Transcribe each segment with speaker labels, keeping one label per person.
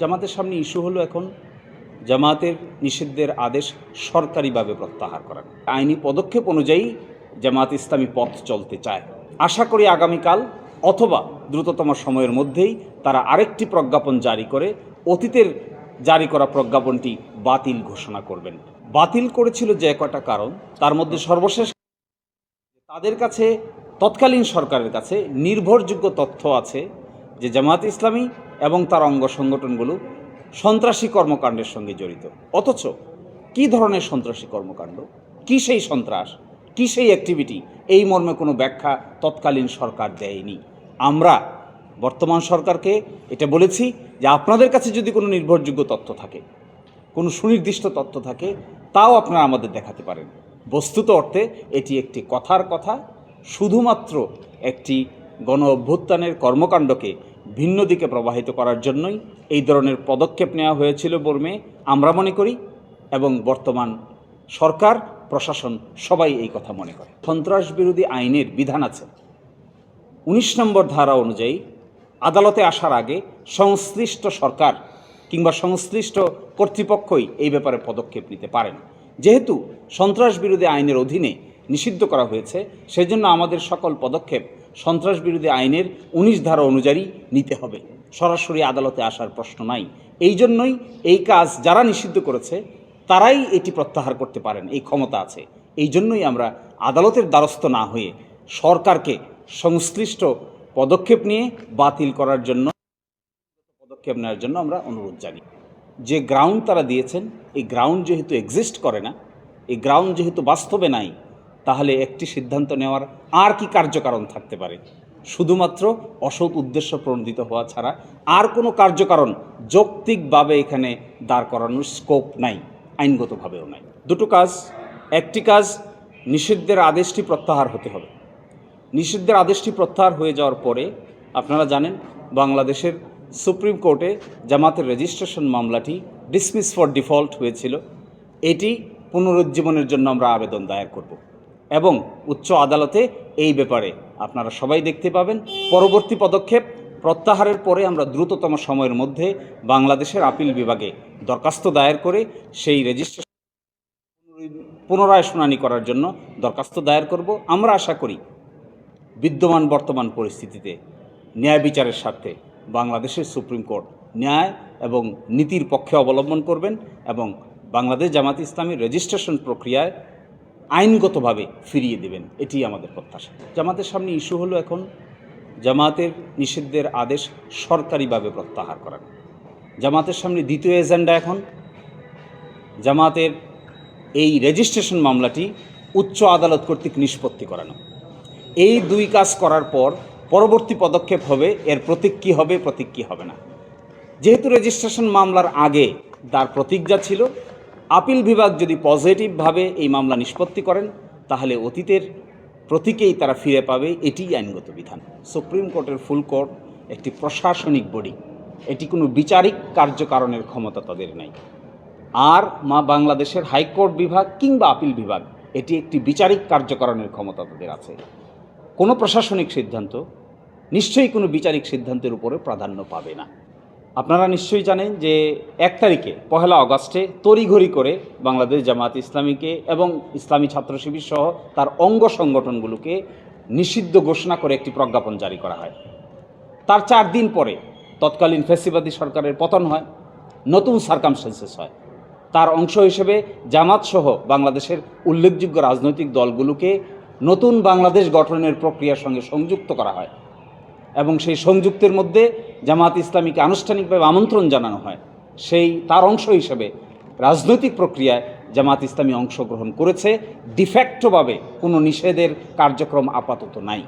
Speaker 1: জামাতের সামনে ইস্যু হলো এখন জামাতের নিষিদ্ধের আদেশ সরকারিভাবে প্রত্যাহার করা আইনি পদক্ষেপ অনুযায়ী জামাত ইসলামী পথ চলতে চায়। আশা করি আগামীকাল অথবা দ্রুততম সময়ের মধ্যেই তারা আরেকটি প্রজ্ঞাপন জারি করে, অতীতের জারি করা প্রজ্ঞাপনটি বাতিল ঘোষণা করবেন। বাতিল করেছিল যে কটা কারণ, তার মধ্যে সর্বশেষ তাদের কাছে তৎকালীন সরকারের কাছে নির্ভরযোগ্য তথ্য আছে। যে জামাত ইসলামী এবং তার অঙ্গ সংগঠনগুলো সন্ত্রাসী কর্মকাণ্ডের সঙ্গে জড়িত। অথচ কী ধরনের সন্ত্রাসী কর্মকাণ্ড? কী সেই সন্ত্রাস? কী সেই অ্যাক্টিভিটি এই মর্মে কোনো ব্যাখ্যা তৎকালীন সরকার দেয়নি। আমরা, বর্তমান সরকারকে এটা বলেছি যে আপনাদের কাছে যদি কোনো নির্ভরযোগ্য তথ্য থাকে, কোনো সুনির্দিষ্ট তথ্য থাকে, তাও আপনারা আমাদের দেখাতে পারেন। বস্তুত অর্থে এটি একটি কথার কথা, শুধুমাত্র একটি গণ অভ্যুত্থানের কর্মকাণ্ডকে ভিন্ন দিকে প্রবাহিত করার জন্যই এই ধরনের পদক্ষেপ নেওয়া হয়েছিল বর্মে। আমরা মনে করি এবং বর্তমান সরকার, প্রশাসন সবাই এই কথা মনে করে। সন্ত্রাস বিরোধী আইনের বিধান আছে। উনিশ নম্বর ধারা অনুযায়ী আদালতে আসার আগে সংশ্লিষ্ট সরকার কিংবা সংশ্লিষ্ট কর্তৃপক্ষই এই ব্যাপারে পদক্ষেপ নিতে পারেন। যেহেতু সন্ত্রাস বিরোধী আইনের অধীনে নিষিদ্ধ করা হয়েছে, সেজন্য আমাদের সকল পদক্ষেপ সন্ত্রাস বিরোধী আইনের উনিশ ধারা অনুযায়ী নিতে হবে। সরাসরি আদালতে আসার প্রশ্ন নাই। এই জন্যই এই কাজ যারা নিষিদ্ধ করেছে, তারাই এটি প্রত্যাহার করতে পারেন। এই ক্ষমতা আছে। এই জন্যই আমরা আদালতের দ্বারস্থ না হয়ে সরকারকে সংশ্লিষ্ট পদক্ষেপ নিয়ে বাতিল করার জন্য পদক্ষেপ নেওয়ার জন্য আমরা অনুরোধ জানি। যে গ্রাউন্ড তারা দিয়েছেন, এই গ্রাউন্ড যেহেতু এক্সিস্ট করে না, এই গ্রাউন্ড যেহেতু বাস্তবে নাই তাহলে একটি সিদ্ধান্ত নেওয়ার আর কি কার্যকারণ থাকতে পারে? শুধুমাত্র অসৎ উদ্দেশ্য প্রণোদিত হওয়া ছাড়া আর কোনো কার্যকারণ যৌক্তিকভাবে এখানে দাঁড় করানোর স্কোপ নাই, আইনগতভাবেও নাই। দুটো কাজ, একটি কাজ, নিষিদ্ধের আদেশটি প্রত্যাহার হতে হবে। নিষিদ্ধের আদেশটি প্রত্যাহার হয়ে যাওয়ার পরে আপনারা জানেন, বাংলাদেশের সুপ্রিম কোর্টে জামাতের রেজিস্ট্রেশন মামলাটি ডিসমিস ফর ডিফল্ট হয়েছিল। এটি পুনরুজ্জীবনের জন্য আমরা আবেদন দায়ের করব। এবং উচ্চ আদালতে এই ব্যাপারে আপনারা সবাই দেখতে পাবেন। পরবর্তী পদক্ষেপ, প্রত্যাহারের পরে আমরা দ্রুততম সময়ের মধ্যে বাংলাদেশের আপিল বিভাগে দরখাস্ত দায়ের করে সেই রেজিস্ট্রেশন পুনরায় শুনানি করার জন্য দরখাস্ত দায়ের করব। আমরা আশা করি বিদ্যমান বর্তমান পরিস্থিতিতে ন্যায় বিচারের স্বার্থে বাংলাদেশের সুপ্রিম কোর্ট ন্যায় এবং নীতির পক্ষে অবলম্বন করবেন এবং বাংলাদেশ জামাত ইসলামী রেজিস্ট্রেশন প্রক্রিয়ায় আইনগতভাবে ফিরিয়ে দেবেন এটি আমাদের প্রত্যাশা। জামাতের সামনে ইস্যু হলো এখন জামাতের নিষিদ্ধের আদেশ সরকারিভাবে প্রত্যাহার করা। জামাতের সামনে দ্বিতীয় এজেন্ডা এখন। জামাতের এই রেজিস্ট্রেশন মামলাটি উচ্চ আদালত কর্তৃক নিষ্পত্তি করানো। এই দুই কাজ করার পর পরবর্তী পদক্ষেপ হবে, এর প্রতীক কী হবে, প্রতীক কী হবে না। যেহেতু রেজিস্ট্রেশন মামলার আগে তার প্রতিজ্ঞা ছিল আপিল বিভাগ যদি পজিটিভভাবে এই মামলা নিষ্পত্তি করেন, তাহলে অতীতের প্রতীকেই তারা ফিরে পাবে, এটিই আইনগত বিধান। সুপ্রিম কোর্টের ফুল কোর্ট একটি প্রশাসনিক বডি এটি কোনো বিচারিক কার্যকারণের ক্ষমতা তাদের নাই। আর মা বাংলাদেশের হাইকোর্ট বিভাগ কিংবা আপিল বিভাগ, এটি একটি বিচারিক কার্যকরণের ক্ষমতা তাদের আছে। কোনো প্রশাসনিক সিদ্ধান্ত, নিশ্চয়ই কোনো বিচারিক সিদ্ধান্তের উপরে প্রাধান্য পাবে না। আপনারা নিশ্চয়ই জানেন যে এক তারিখে, পহেলা অগস্টে তড়িঘড়ি করে বাংলাদেশ জামাত ইসলামীকে এবং ইসলামী ছাত্র শিবির সহ তার অঙ্গ সংগঠনগুলোকে নিষিদ্ধ ঘোষণা করে একটি প্রজ্ঞাপন জারি করা হয়। তার চার দিন পরে তৎকালীন ফেসিবাদী সরকারের পতন হয়, নতুন সার্কামস্টেন্সেস হয়। তার অংশ হিসেবে জামাত সহ বাংলাদেশের উল্লেখযোগ্য রাজনৈতিক দলগুলোকে নতুন বাংলাদেশ গঠনের প্রক্রিয়ার সঙ্গে সংযুক্ত করা হয় এবং সেই সংযুক্তের মধ্যে জামাত ইসলামীকে আনুষ্ঠানিকভাবে আমন্ত্রণ জানানো হয়। সেই, তার অংশ হিসেবে রাজনৈতিক প্রক্রিয়ায় জামাত ইসলামী অংশগ্রহণ করেছে। ডিফ্যাক্টোভাবে কোনো নিষেধের কার্যক্রম আপাতত নাই।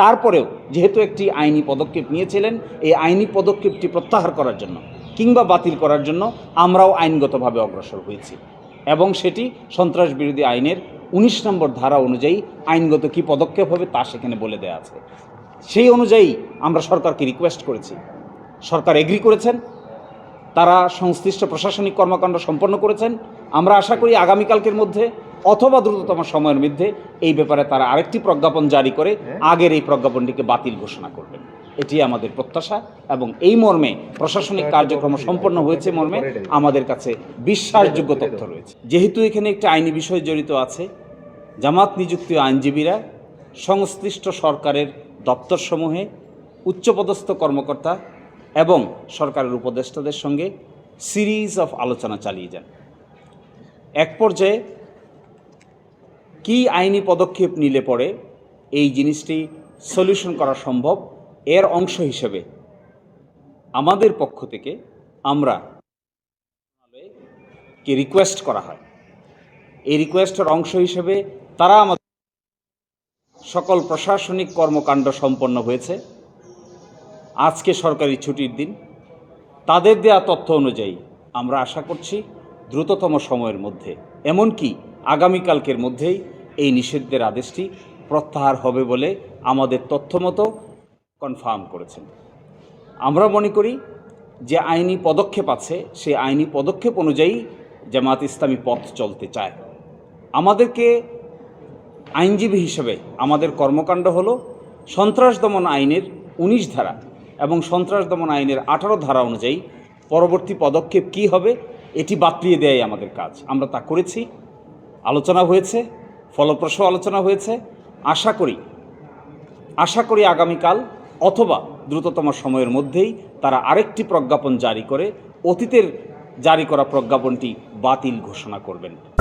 Speaker 1: তারপরেও যেহেতু একটি আইনি পদক্ষেপ নিয়েছিলেন, এই আইনি পদক্ষেপটি প্রত্যাহার করার জন্য কিংবা বাতিল করার জন্য আমরাও আইনগতভাবে অগ্রসর হয়েছি এবং সেটি সন্ত্রাস বিরোধী আইনের উনিশ নম্বর ধারা অনুযায়ী আইনগত কী পদক্ষেপ হবে তা সেখানে বলে দেওয়া আছে। সেই অনুযায়ী আমরা সরকারকে রিকোয়েস্ট করেছি। সরকার এগ্রি করেছেন তারা সংশ্লিষ্ট প্রশাসনিক কর্মকাণ্ড সম্পন্ন করেছেন। আমরা আশা করি আগামীকালকের মধ্যে অথবা দ্রুততম সময়ের মধ্যে এই ব্যাপারে তারা আরেকটি প্রজ্ঞাপন জারি করে আগের এই প্রজ্ঞাপনটিকে বাতিল ঘোষণা করবেন। এটি আমাদের প্রত্যাশা এবং এই মর্মে প্রশাসনিক কার্যক্রম সম্পন্ন হয়েছে মর্মে আমাদের কাছে বিশ্বাসযোগ্য তথ্য রয়েছে। যেহেতু এখানে একটি আইনি বিষয় জড়িত আছে জামাত নিযুক্ত আইনজীবীরা সংশ্লিষ্ট সরকারের দপ্তরসমূহে উচ্চপদস্থ কর্মকর্তা এবং সরকারের উপদেষ্টাদের সঙ্গে সিরিজ অফ আলোচনা চালিয়ে যান। এক পর্যায়ে কি আইনি পদক্ষেপ নিলে পরে এই জিনিসটি সলিউশন করা সম্ভব এর অংশ হিসেবে আমাদের পক্ষ থেকে আমরা কে রিকোয়েস্ট করা হয়। এই রিকোয়েস্টের অংশ হিসেবে তারা আমাদের সকল প্রশাসনিক কর্মকাণ্ড সম্পন্ন হয়েছে। আজকে সরকারি ছুটির দিন। তাদের দেয়া তথ্য অনুযায়ী আমরা আশা করছি দ্রুততম সময়ের মধ্যে, এমনকি আগামীকালকের মধ্যেই এই নিষিদ্ধের আদেশটি প্রত্যাহার হবে বলে আমাদের তথ্য মতো কনফার্ম করেছেন। আমরা মনে করি যে আইনি পদক্ষেপ আছে, সেই আইনি পদক্ষেপ অনুযায়ী জামাত ইসলামী পথ চলতে চায়। আমাদেরকে আইনজীবী হিসেবে আমাদের কর্মকাণ্ড হলো সন্ত্রাস দমন আইনের উনিশ ধারা এবং সন্ত্রাস দমন আইনের আঠারো ধারা অনুযায়ী পরবর্তী পদক্ষেপ কী হবে এটি বাতলিয়ে দেয়াই আমাদের কাজ। আমরা তা করেছি, আলোচনা হয়েছে, ফলপ্রসূ আলোচনা হয়েছে। আশা করি আশা করি আগামীকাল অথবা দ্রুততম সময়ের মধ্যেই তারা আরেকটি প্রজ্ঞাপন জারি করে, অতীতের জারি করা প্রজ্ঞাপনটি বাতিল ঘোষণা করবেন।